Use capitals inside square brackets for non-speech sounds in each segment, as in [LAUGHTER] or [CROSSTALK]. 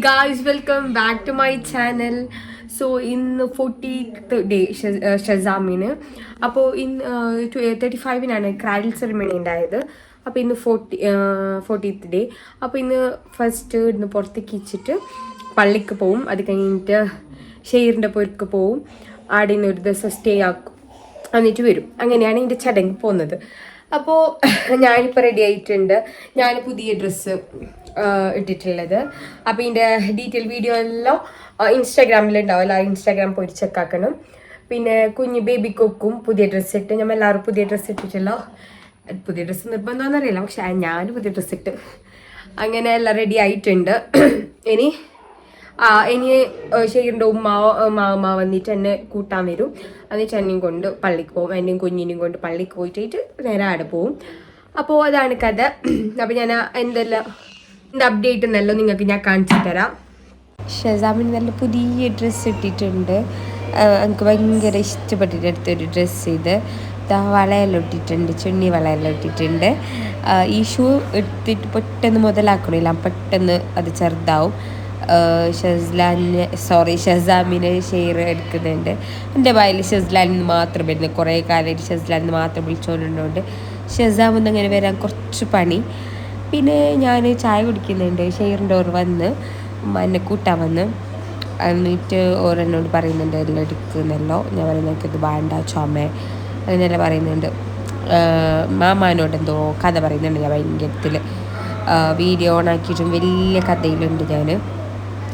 Guys welcome back to my channel so ഇന്ന് fortieth day ഷസാമിന്. അപ്പോൾ ഇന്ന് തേർട്ടി ഫൈവിനാണ് ക്രാഡിൽ സെറിമണി ഉണ്ടായത് അപ്പോൾ ഇന്ന് ഫോർട്ടി ഫോർട്ടീത്ത് ഡേ അപ്പോൾ ഇന്ന് ഫസ്റ്റ് ഇന്ന് പുറത്തേക്ക് ഇച്ചിട്ട് പള്ളിക്ക് പോവും. അത് കഴിഞ്ഞിട്ട് ഷെയറിന്റെ പൊരുക്ക് പോവും. ആടെ നിന്ന് ഒരു ദിവസം സ്റ്റേ ആക്കും. എന്നിട്ട് വരും. അങ്ങനെയാണ് ഇതിന്റെ ചടങ്ങ് പോകുന്നത്. അപ്പോൾ ഞാനിപ്പോൾ റെഡി ആയിട്ടുണ്ട്. ഞാൻ പുതിയ ഡ്രസ്സ് ഇട്ടിട്ടുള്ളത്. അപ്പോൾ ഇതിന്റെ ഡീറ്റെയിൽ വീഡിയോ എല്ലാം ഇൻസ്റ്റാഗ്രാമിൽ ഉണ്ടാവില്ല ഇൻസ്റ്റാഗ്രാം പോയി ചെക്കാക്കണം പിന്നെ കുഞ്ഞ് ബേബി കൊക്കും പുതിയ ഡ്രസ്സ് ഇട്ട്. ഞമ്മ എല്ലാവരും പുതിയ ഡ്രസ്സ് ഇട്ടിട്ടല്ലോ പുതിയ ഡ്രസ്സ് നിർബന്ധമെന്ന് അറിയില്ല. പക്ഷെ ഞാൻ പുതിയ ഡ്രസ്സ് ഇട്ട്. അങ്ങനെ എല്ലാം റെഡി ആയിട്ടുണ്ട്. ഇനി ആ ഇനി ശരിയുണ്ട് ഉമ്മാവ മാമ വന്നിട്ട് എന്നെ കൂട്ടാൻ വരും. എന്നിട്ട് എന്നെയും കൊണ്ട് പള്ളിക്ക് പോകും എന്നെയും കുഞ്ഞിനെയും കൊണ്ട് പള്ളിക്ക് പോയിട്ട് നേരെ ആടെ പോവും. അപ്പോൾ അതാണ് കഥ. അപ്പോൾ ഞാൻ എന്തെല്ലാം എന്റെ അപ്ഡേറ്റ് എന്നല്ലോ നിങ്ങൾക്ക് ഞാൻ കാണിച്ചു തരാം. ഷസാമിന് നല്ല പുതിയ ഡ്രസ്സ് ഇട്ടിട്ടുണ്ട്. എനിക്ക് ഭയങ്കര ഇഷ്ടപ്പെട്ടിട്ട് എടുത്തൊരു ഡ്രസ്സ് ഇത്. വളയെല്ലാം ഇട്ടിട്ടുണ്ട് ചുണ്ണി വളയെല്ലാം ഇട്ടിട്ടുണ്ട്. ഈ ഷൂ എടുത്തിട്ട് പെട്ടെന്ന് മുതലാക്കണില്ല പെട്ടെന്ന് അത് ചെറുതാവും. ഷെസ്ലാനെ സോറി ഷെസാമിനെ ഷെയർ എടുക്കുന്നുണ്ട്. എന്റെ വായിൽ ഷസ്ലാലിന് മാത്രം വരുന്നത് കുറേ കാലമായിട്ട് ഷസ്ലാലിന് മാത്രം വിളിച്ചുകൊണ്ടുണ്ട് ഷസാമെന്ന് അങ്ങനെ വരാൻ കുറച്ച് പണി. പിന്നെ ഞാൻ ചായ കുടിക്കുന്നുണ്ട്. ഷെയറിന്റെ ഓർ വന്ന് എന്നെ കൂട്ടാൻ വന്ന്. എന്നിട്ട് ഓരോന്നോട് പറയുന്നുണ്ട് എല്ലാം എടുക്കുന്നല്ലോ. ഞാൻ പറയുന്നത് ഇത് വേണ്ട ചുമ. അങ്ങനെയെല്ലാം പറയുന്നുണ്ട്. മാമാനോട് എന്തോ കഥ പറയുന്നുണ്ട് ഞാൻ ഭയങ്കരത്തിൽ വീഡിയോ ഓൺ ആക്കിയിട്ടും വലിയ കഥയിലുണ്ട് ഞാൻ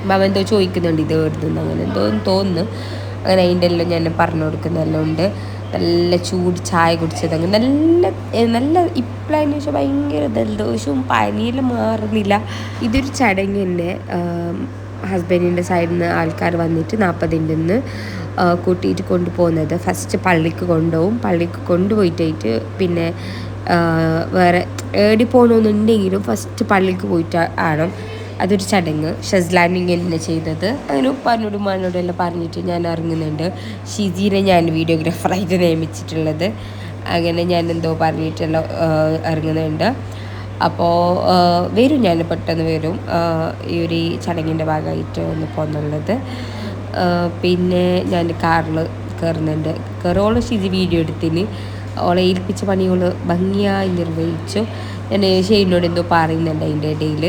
മാമ എന്തോ ചോദിക്കുന്നുണ്ട് ഇത് എഴുതുന്നു അങ്ങനെ എന്തോ തോന്നുന്നു. അങ്ങനെ അതിന്റെ എല്ലാം ഞാൻ പറഞ്ഞു കൊടുക്കുന്നതെല്ലാം ഉണ്ട്. നല്ല ചൂട് ചായ കുടിച്ചത് അങ്ങനെ നല്ല നല്ല ഇപ്പോഴതിന് ശേഷം ഭയങ്കര ജലദോഷവും പനിയെല്ലാം മാറുന്നില്ല. ഇതൊരു ചടങ്ങ് തന്നെ ഹസ്ബൻഡിന്റെ സൈഡിൽ നിന്ന് ആൾക്കാർ വന്നിട്ട് നാൽപ്പതിന്റെ നിന്ന് കൂട്ടിയിട്ട് കൊണ്ടുപോകുന്നത്. ഫസ്റ്റ് പള്ളിക്ക് കൊണ്ടുപോകും. പള്ളിക്ക് കൊണ്ടുപോയിട്ടായിട്ട് പിന്നെ വേറെ ഏടി പോകണമെന്നുണ്ടെങ്കിലും ഫസ്റ്റ് പള്ളിക്ക് പോയിട്ട് ആണ് അതൊരു ചടങ്ങ് ഷസ്ലാൻഡിങ് തന്നെ ചെയ്തത്. അങ്ങനെ ഉപ്പാനോടും ഉമ്മാനോടും എല്ലാം പറഞ്ഞിട്ട് ഞാൻ ഇറങ്ങുന്നുണ്ട്. ഷിജീനെ ഞാൻ വീഡിയോഗ്രാഫറായിട്ട് നിയമിച്ചിട്ടുള്ളത്. അങ്ങനെ ഞാൻ എന്തോ പറഞ്ഞിട്ടെല്ലാം ഇറങ്ങുന്നുണ്ട്. അപ്പോൾ വരും ഞാൻ പെട്ടെന്ന് വരും. ഈ ഒരു ചടങ്ങിന്റെ ഭാഗമായിട്ട് ഒന്ന് പോകുന്നുള്ളത് പിന്നെ ഞാൻ കാറിൽ കയറുന്നുണ്ട് കയറോളം ഷിജി വീഡിയോ എടുത്തിന്. ഓളെ ഏൽപ്പിച്ച പണികൾ ഭംഗിയായി നിർവഹിച്ചു. ഞാൻ ഷെയ്നോട് എന്തോ പറയുന്നുണ്ട് അതിന്റെ ഇടയിൽ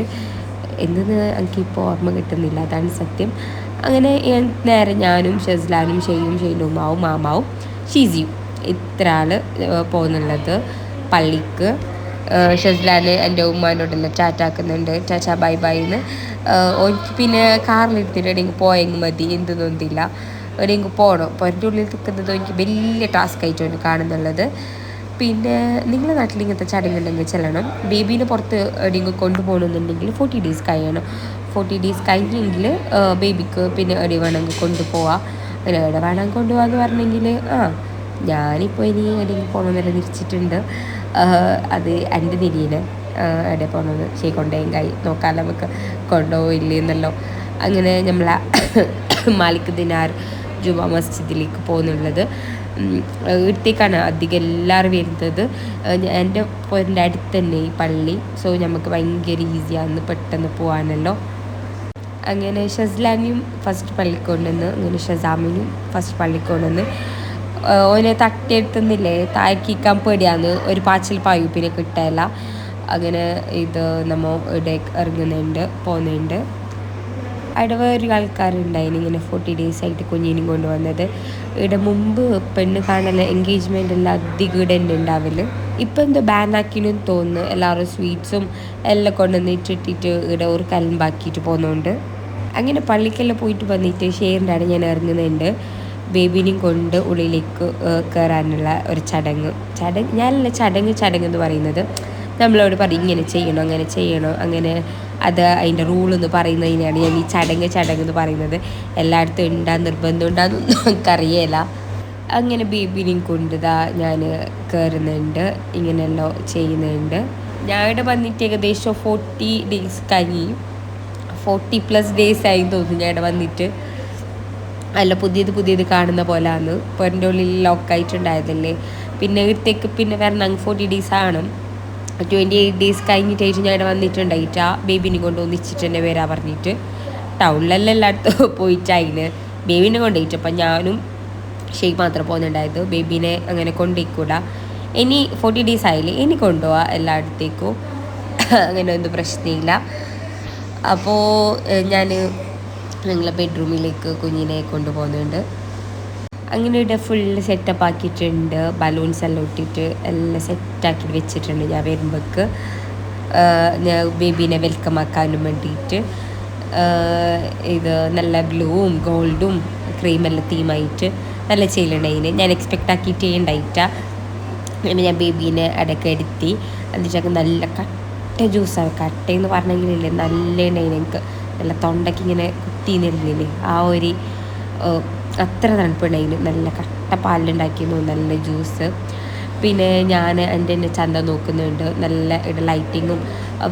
എന്തെന്ന് എനിക്കിപ്പോൾ ഓർമ്മ കിട്ടുന്നില്ല. അതാണ് സത്യം. അങ്ങനെ നേരെ ഞാനും ഷെസ്ലാനും ഷെയ്യും ഷെയ്നും മാവും മാമാവും ഷീസിയും ഇത്ര ആൾ പോകുന്നുള്ളത് പള്ളിക്ക്. ഷെസ്ലാന് എന്റെ ഉമ്മാനോടെല്ലാം ചാറ്റാക്കുന്നുണ്ട്. ചാച്ചാ ബൈ ബൈ എന്ന്. ഓനിക്ക് പിന്നെ കാറിലിരുത്തിട്ട് എനിക്ക് പോയെങ്കിൽ മതി എന്തൊന്നുമില്ല എവിടെയെങ്കിലും പോകണം അപ്പോൾ എന്റെ ഉള്ളിൽ നിൽക്കുന്നത് എനിക്ക് വലിയ ടാസ്ക് ആയിട്ടാണ് കാണുന്നുള്ളത്. പിന്നെ നിങ്ങളുടെ നാട്ടിൽ ഇങ്ങനത്തെ ചടങ്ങുണ്ടെങ്കിൽ ചെല്ലണം? ബേബീനെ പുറത്ത് എവിടെയെങ്കിലും കൊണ്ടുപോകണമെന്നുണ്ടെങ്കിൽ ഫോർട്ടി ഡേയ്സ് കഴിയണം. ഫോർട്ടി ഡേയ്സ് കഴിഞ്ഞെങ്കിൽ ബേബിക്ക് പിന്നെ എവിടെ വേണമെങ്കിൽ കൊണ്ടുപോവാം. അങ്ങനെ എവിടെ വേണമെങ്കിൽ കൊണ്ടുപോകാന്ന് പറഞ്ഞെങ്കിൽ ആ ഞാനിപ്പോൾ ഇനി എവിടെയെങ്കിലും പോകണമെന്നെല്ലാം തിരിച്ചിട്ടുണ്ട് അത് എന്റെ തിരിയിന് എവിടെ പോകണമെന്ന് ചെയ് കൊണ്ടുപോയി കൈ നോക്കാൻ നമുക്ക് കൊണ്ടുപോയില്ലെന്നല്ലോ അങ്ങനെ നമ്മൾ [COUGHS] മാലിക് ദിനാർ ജുമാ മസ്ജിദിലേക്ക് പോകുന്നുള്ളത്. ഇവിടത്തേക്കാണ് അധികം എല്ലാവരും വരുന്നത്. എന്റെ പോരിന്റെ അടുത്ത് തന്നെ ഈ പള്ളി. സോ നമുക്ക് ഭയങ്കര ഈസിയാണ് പെട്ടെന്ന് പോകാനല്ലോ അങ്ങനെ ഷസ്ലാമിയും ഫസ്റ്റ് പള്ളിക്ക് കൊണ്ടുവന്ന് അങ്ങനെ ഷസാമിനും ഫസ്റ്റ് പള്ളിക്ക് കൊണ്ടുവന്ന് ഓനെ തട്ടിയെടുത്തുന്നില്ലേ? താക്കിക്കാൻ പേടിയാന്ന് ഒരു പാച്ചിൽ പായു പിന്നെ കിട്ടാല്ല അങ്ങനെ ഇത് നമ്മൾ ഇവിടെ ഇറങ്ങുന്നുണ്ട് പോകുന്നുണ്ട് അവിടെ വേറൊരു ആൾക്കാരുണ്ടായി ഇങ്ങനെ ഫോർട്ടി ഡേയ്സ് ആയിട്ട് കുഞ്ഞിനും കൊണ്ടുവന്നത് ഇവിടെ മുമ്പ് പെണ്ണ് കാണൽ എൻഗേജ്മെന്റ് എല്ലാം അധികം ഇവിടെ തന്നെ ഇപ്പം എന്തോ ബാനാക്കിനും തോന്നുന്നു. എല്ലാവരും സ്വീറ്റ്സും എല്ലാം കൊണ്ടുവന്ന് ഇട്ടിട്ടിട്ട് ഇവിടെ ഒരു കലമ്പാക്കിയിട്ട് പോകുന്നുണ്ട് അങ്ങനെ പള്ളിക്കെല്ലാം പോയിട്ട് വന്നിട്ട് ഷെയറിന്റെ ഞാൻ ഇറങ്ങുന്നുണ്ട്. ബേബിനെയും കൊണ്ട് ഉള്ളിലേക്ക് കയറാനുള്ള ഒരു ചടങ്ങ്. ചടങ്ങ് ഞാനല്ല ചടങ്ങ് ചടങ്ങ് എന്ന് പറയുന്നത്. നമ്മളോട് പറയും ഇങ്ങനെ ചെയ്യണം അങ്ങനെ ചെയ്യണം? അങ്ങനെ അത് അതിന്റെ റൂൾ എന്ന് പറയുന്നതിനാണ് ഞാൻ ഈ ചടങ്ങ് ചടങ്ങ് എന്ന് പറയുന്നത്. എല്ലായിടത്തും ഉണ്ടാ നിർബന്ധം ഉണ്ടാകുന്നൊന്നും നമുക്കറിയില്ല അങ്ങനെ ബേബിനെയും കൊണ്ടുതാ ഞാൻ കയറുന്നുണ്ട് ഇങ്ങനെയെല്ലാം ചെയ്യുന്നുണ്ട്. ഞാൻ ഇവിടെ വന്നിട്ട് ഏകദേശം ഫോർട്ടി ഡേയ്സ് കഴിഞ്ഞു ഫോർട്ടി പ്ലസ് ഡേയ്സ് ആയി തോന്നുന്നു ഞാൻ ഇവിടെ വന്നിട്ട്. അല്ല പുതിയത് പുതിയത് കാണുന്ന പോലെയാണ് ഇപ്പോൾ എന്റെ ഉള്ളിൽ ലോക്കായിട്ടുണ്ടായതല്ലേ പിന്നെ ഇവിടത്തേക്ക് പിന്നെ വരണം ഫോർട്ടി ഡേയ്സ് ആണ്. ട്വന്റി എയ്റ്റ് ഡേയ്സ് കഴിഞ്ഞിട്ടായിട്ട് ഞാൻ ഇവിടെ വന്നിട്ടുണ്ടായിട്ട് ആ ബേബിനെ കൊണ്ട് ഒന്നിച്ചിട്ട് തന്നെ വരാൻ പറഞ്ഞിട്ട്. ടൗണിലെല്ലാം എല്ലായിടത്തും പോയിട്ട് അതിന് ബേബീനെ കൊണ്ടുപോയിട്ട് അപ്പം ഞാനും ഷെയ്ക്ക് മാത്രം പോകുന്നുണ്ടായത് ബേബിനെ അങ്ങനെ കൊണ്ടുപോയിക്കൂട ഇനി ഫോർട്ടി ഡേയ്സ് ആയില്ലേ? ഇനി കൊണ്ടുപോവാ എല്ലായിടത്തേക്കും. അങ്ങനെ ഒന്നും പ്രശ്നമില്ല. അപ്പോൾ ഞാൻ ഞങ്ങളെ ബെഡ്റൂമിലേക്ക് കുഞ്ഞിനെ കൊണ്ടുപോകുന്നുണ്ട്. അങ്ങനെ ഇവിടെ ഫുള്ള് സെറ്റപ്പ് ആക്കിയിട്ടുണ്ട്. ബലൂൺസ് എല്ലാം ഇട്ടിട്ട് എല്ലാം സെറ്റാക്കി വെച്ചിട്ടുണ്ട് ഞാൻ വരുമ്പോൾക്ക് ഞാൻ ബേബീനെ വെൽക്കം ആക്കാനും വേണ്ടിയിട്ട്. ഇത് നല്ല ബ്ലൂവും ഗോൾഡും ക്രീമെല്ലാം തീമായിട്ട് നല്ല ചെയ്യലുണ്ടായിന് ഞാൻ എക്സ്പെക്റ്റ് ആക്കിയിട്ടേ ചെയ്യണ്ടായിട്ട പിന്നെ ഞാൻ ബേബീനെ അടക്കം എടുത്തി. എന്നിട്ടൊക്കെ നല്ല കട്ട ജ്യൂസാണ് കട്ട എന്ന് പറഞ്ഞെങ്കിലില്ലേ നല്ല ഉണ്ടായിന് എനിക്ക് നല്ല തൊണ്ടയ്ക്ക് ഇങ്ങനെ കുത്തി നിന്നില്ലേ ആ ഒരു അത്ര തണുപ്പുണ്ടെങ്കിൽ നല്ല കട്ട പാലുണ്ടാക്കിയിരുന്നു നല്ല ജ്യൂസ്. പിന്നെ ഞാൻ എന്റെ തന്നെ ചന്ത നോക്കുന്നുണ്ട്. നല്ല ലൈറ്റിങ്ങും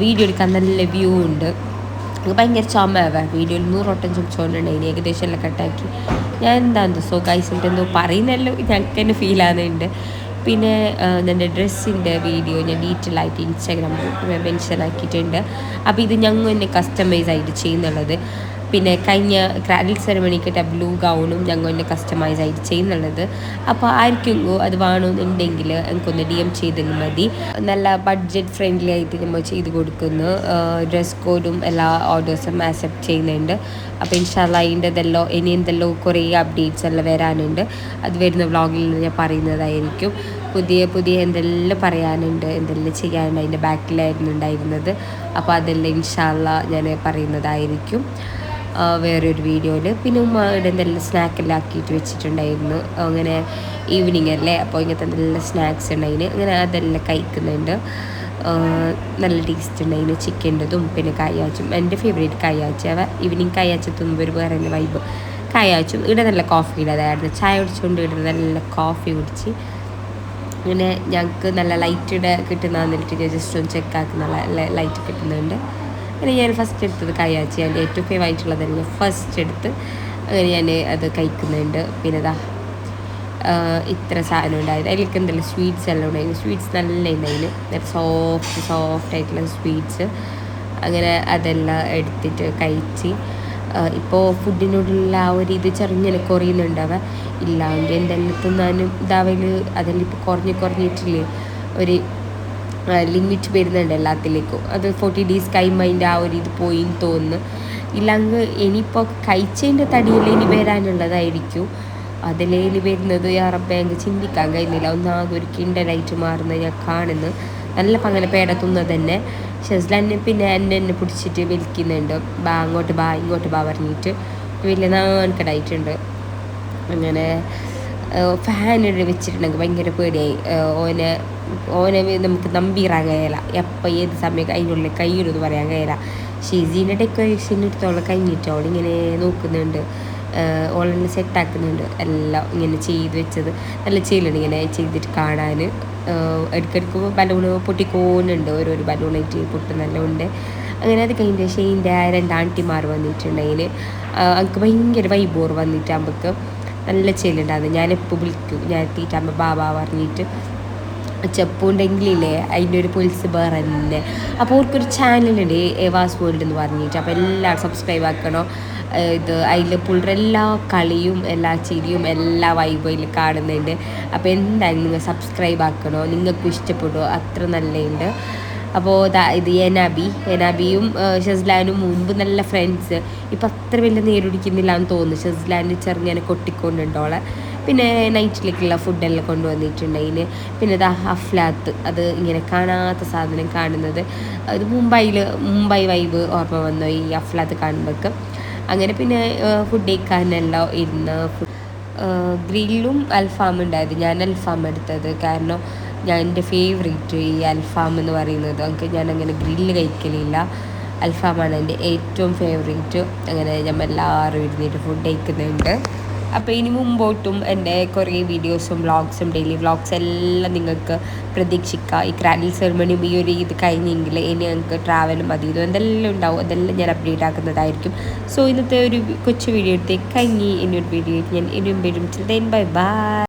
വീഡിയോ എടുക്കാൻ നല്ല വ്യൂ ഉണ്ട്. ഭയങ്കര ചുമവ. വീഡിയോയിൽ നൂറോട്ടം ചുമച്ചുകൊണ്ടുണ്ടായിന് ഏകദേശം എല്ലാം കട്ടാക്കി. ഞാൻ എന്താ സോ ഗൈസിന്റെ എന്തോ പറയുന്നല്ലോ. ഞങ്ങൾക്ക് തന്നെ ഫീൽ ആകുന്നുണ്ട് പിന്നെ എന്റെ ഡ്രസ്സിന്റെ വീഡിയോ ഞാൻ ഡീറ്റെയിൽ ആയിട്ട് ഇൻസ്റ്റാഗ്രാമിൽ മെൻഷൻ ആക്കിയിട്ടുണ്ട്. അപ്പോൾ ഇത് ഞങ്ങൾ തന്നെ കസ്റ്റമൈസ് ആയിട്ട് ചെയ്യുന്നുള്ളത്. പിന്നെ കഴിഞ്ഞ ക്രാഡിൽ സെറമണിക്കിട്ട ബ്ലൂ ഗൗണും ഞങ്ങൾ കസ്റ്റമൈസ് ആയിട്ട് ചെയ്യുന്നുള്ളത്. അപ്പോൾ ആർക്കും അത് വേണമെന്നുണ്ടെങ്കിൽ എനിക്കൊന്ന് ഡി എം ചെയ്തെങ്കിൽ മതി. നല്ല ബഡ്ജറ്റ് ഫ്രണ്ട്ലി ആയിട്ട് നമ്മൾ ചെയ്ത് കൊടുക്കുന്നു. ഡ്രസ് കോഡും എല്ലാ ഓർഡേഴ്സും ആക്സെപ്റ്റ് ചെയ്യുന്നുണ്ട്. അപ്പോൾ ഇൻഷാല്ല അതിന്റെതെല്ലോ ഇനി എന്തെല്ലോ കുറേ അപ്ഡേറ്റ്സ് എല്ലാം വരാനുണ്ട്. അത് വരുന്ന വ്ളോഗിൽ ഞാൻ പറയുന്നതായിരിക്കും. പുതിയ പുതിയ എന്തെല്ലാം പറയാനുണ്ട് എന്തെല്ലാം ചെയ്യാനുണ്ട് അതിന്റെ ബാക്കിലായിരുന്നു ഉണ്ടായിരുന്നത്. അപ്പോൾ അതെല്ലാം ഇൻഷാല്ല ഞാൻ പറയുന്നതായിരിക്കും. വേറൊരു വീഡിയോയിൽ പിന്നെ ഉമ്മയുടെ എന്തെല്ലാം സ്നാക്കെല്ലാം ആക്കിയിട്ട് വെച്ചിട്ടുണ്ടായിരുന്നു. അങ്ങനെ ഈവനിങ് അല്ലേ? അപ്പോൾ ഇങ്ങനത്തെ നല്ല സ്നാക്സ് ഉണ്ടായിന്. അങ്ങനെ അതെല്ലാം കഴിക്കുന്നുണ്ട്. നല്ല ടേസ്റ്റ് ഉണ്ടായിന്. ചിക്കന്റെതും പിന്നെ കായാച്ചും. എന്റെ ഫേവറേറ്റ് കായാച്ച. ഈവനിങ് കായാച്ച തിന്നുമ്പോൾ ഒരു വേറെ വൈബ് കായാച്ചും ഇവിടെ നല്ല കോഫി ഇടാതായിരുന്നു ചായ കുടിച്ചുകൊണ്ട് ഇവിടെ നല്ല കോഫി കുടിച്ച് അങ്ങനെ ഞങ്ങൾക്ക് നല്ല ലൈറ്റ് കിട്ടുന്ന എന്നിട്ട് ജസ്റ്റ് ഒന്ന് ചെക്കാക്കുന്ന ലൈറ്റ് കിട്ടുന്നുണ്ട്. അങ്ങനെ ഞാൻ ഫസ്റ്റ് എടുത്തത് കയ്യാച്ചി എന്റെ ഏറ്റവും ഫേവായിട്ടുള്ളത് തന്നെ ഫസ്റ്റ് എടുത്ത് അങ്ങനെ ഞാൻ അത് കഴിക്കുന്നുണ്ട്. പിന്നെ ഇതാ ഇത്ര സാധനം ഉണ്ടായത്. അതിലേക്ക് എന്തെല്ലാം സ്വീറ്റ്സ് എല്ലാം ഉണ്ടായിരുന്നു. സ്വീറ്റ്സ് നല്ല ഉണ്ടായിരുന്നു സോഫ്റ്റ് സോഫ്റ്റ് ആയിട്ടുള്ള സ്വീറ്റ്സ് അങ്ങനെ അതെല്ലാം എടുത്തിട്ട് കഴിച്ച്. ഇപ്പോൾ ഫുഡിനോടുള്ള ആ ഒരു ഇത് ചെറുങ്ങനെ കുറയുന്നുണ്ടാവുക ഇല്ലെങ്കിൽ എന്തെല്ലാം തിന്നാനും ഇതാവൽ അതെല്ലാം ഇപ്പോൾ കുറഞ്ഞ് കുറഞ്ഞിട്ടില്ലേ? ഒരു ലിമിറ്റ് വരുന്നുണ്ട് എല്ലാത്തിലേക്കും. അത് ഫോർട്ടി ഡേയ്സ് കഴിയുമ്പോൾ ആ ഒരു ഇത് പോയി തോന്നുന്നു. ഇല്ലെങ്കിൽ ഇനിയിപ്പോൾ കഴിച്ചതിന്റെ തടിയിൽ ഇനി വരാനുള്ളതായിരിക്കും. അതിലേലി വരുന്നത് യാറപ്പ എനിക്ക് ചിന്തിക്കാൻ കഴിയുന്നില്ല. ഒന്നാകെ ഒരു കിണ്ടലായിട്ട് മാറുന്നത് ഞാൻ കാണുന്നു. നല്ല പങ്ങനെ പേട തിന്നത് തന്നെ. ഷെസ്ലാനെ പിന്നെ എന്നെ എന്നെ പിടിച്ചിട്ട് വിൽക്കുന്നുണ്ട്. ബാ അങ്ങോട്ട് ബാ ഇങ്ങോട്ട് ബാ പറഞ്ഞിട്ട്. വലിയ നാൻകടായിട്ടുണ്ട് അങ്ങനെ ഫാൻ വെച്ചിട്ടുണ്ടെങ്കിൽ ഭയങ്കര പേടിയായി. ഓനെ ഓനെ നമുക്ക് നമ്പിറാൻ കഴിയില്ല. എപ്പോൾ ഏത് സമയം അതിനുള്ളിൽ കയ്യിലെന്ന് പറയാൻ കഴിയില്ല. ഷീസീന്റെ ഡെക്കറേഷൻ എടുത്തോളം കഴിഞ്ഞിട്ട് അവളിങ്ങനെ നോക്കുന്നുണ്ട്. ഓളെന്നെ സെറ്റാക്കുന്നുണ്ട് എല്ലാം ഇങ്ങനെ ചെയ്ത് വെച്ചത്. നല്ല ചെയ്യലുണ്ട് ഇങ്ങനെ ചെയ്തിട്ട് കാണാൻ. ഇടയ്ക്കിടയ്ക്ക് ബലൂണ് പൊട്ടിക്കോന്നുണ്ട്. ഓരോരോ ബലൂണായിട്ട് പൊട്ടുന്നെല്ലാം ഉണ്ട് അങ്ങനെ അത് കഴിഞ്ഞ ശേഷം ഇതിന്റെ രണ്ട് ആന്റിമാർ വന്നിട്ടുണ്ടെങ്കിൽ എനിക്ക് ഭയങ്കര വൈബോർ വന്നിട്ട് നമുക്ക് നല്ല ചെല്ലുണ്ടാകുന്നത് ഞാനെപ്പോൾ വിളിക്കും. ഞാൻ എത്തിയിട്ടാകുമ്പോൾ ബാബ പറഞ്ഞിട്ട് ചെപ്പുണ്ടെങ്കിലില്ലേ അതിന്റെ ഒരു പുൽസ് വേറെ തന്നെ അപ്പോൾ അവർക്കൊരു ചാനലുണ്ട് ഏവാസ് വേൾഡ് എന്ന് പറഞ്ഞിട്ട്. അപ്പോൾ എല്ലാവരും സബ്സ്ക്രൈബ് ആക്കണോ. ഇത് അതിൽ പുള്ളിയുടെ എല്ലാ കളിയും എല്ലാ ചിരിയും എല്ലാ വൈബും അതിൽ കാണുന്നുണ്ട്. അപ്പോൾ എന്തായാലും നിങ്ങൾ സബ്സ്ക്രൈബ് ആക്കണോ? നിങ്ങൾക്കും ഇഷ്ടപ്പെടുമോ അത്ര നല്ലതുണ്ട്. അപ്പോൾ ഇത് എനാബി. എനാബിയും ഷെസ്ലാനും മുമ്പ് നല്ല ഫ്രണ്ട്സ് ഇപ്പം അത്ര വലിയ നേരിടിക്കുന്നില്ല എന്ന് തോന്നുന്നു. ഷെസ്ലാൻ ചെറുങ്ങനെ കൊട്ടിക്കൊണ്ടുണ്ടോളെ പിന്നെ നൈറ്റിലേക്കുള്ള ഫുഡെല്ലാം കൊണ്ടുവന്നിട്ടുണ്ടെങ്കിൽ പിന്നെ ഇത് അഫ്ലാത്ത്. അത് ഇങ്ങനെ കാണാത്ത സാധനം കാണുന്നത്. അത് മുംബൈയിൽ മുംബൈ വൈബ് ഓർമ്മ വന്നു ഈ അഫ്ലാത്ത് കാണുമ്പോഴേക്കും അങ്ങനെ പിന്നെ ഫുഡ് കഴിക്കാനെല്ലാം ഇരുന്ന് ഗ്രില്ലും അൽഫാമും ഉണ്ടായത് ഞാൻ അൽഫാം എടുത്തത്. കാരണം ഞാൻ എന്റെ ഫേവറേറ്റ് ഈ അൽഫാം എന്ന് പറയുന്നത്. എനിക്ക് ഞാൻ അങ്ങനെ ഗ്രില്ല് കഴിക്കലില്ല. അൽഫാമാണ് എന്റെ ഏറ്റവും ഫേവറേറ്റ് അങ്ങനെ ഞാൻ എല്ലാവരും ഇരുന്നിട്ട് ഫുഡ് കഴിക്കുന്നുണ്ട്. അപ്പോൾ ഇനി മുമ്പോട്ടും എന്റെ കുറേ വീഡിയോസും വ്ളോഗ്സും ഡെയിലി വ്ളോഗ്സ് എല്ലാം നിങ്ങൾക്ക് പ്രതീക്ഷിക്കാം. ഈ ക്രാൻഡിൽ സെറിമണിയും ഈ ഒരു ഇത് കഴിഞ്ഞെങ്കിൽ ഇനി ഞങ്ങൾക്ക് ട്രാവലും അത് ഇതും എന്തെല്ലാം ഉണ്ടാവും അതെല്ലാം ഞാൻ അപ്ഡേറ്റ് ആക്കുന്നതായിരിക്കും. സോ ഇന്നത്തെ ഒരു കൊച്ചു വീഡിയോ എടുത്തേക്ക്. കഴിഞ്ഞ് ഇനി ഒരു വീഡിയോ ഞാൻ ഇനിയും വരും. Bye bye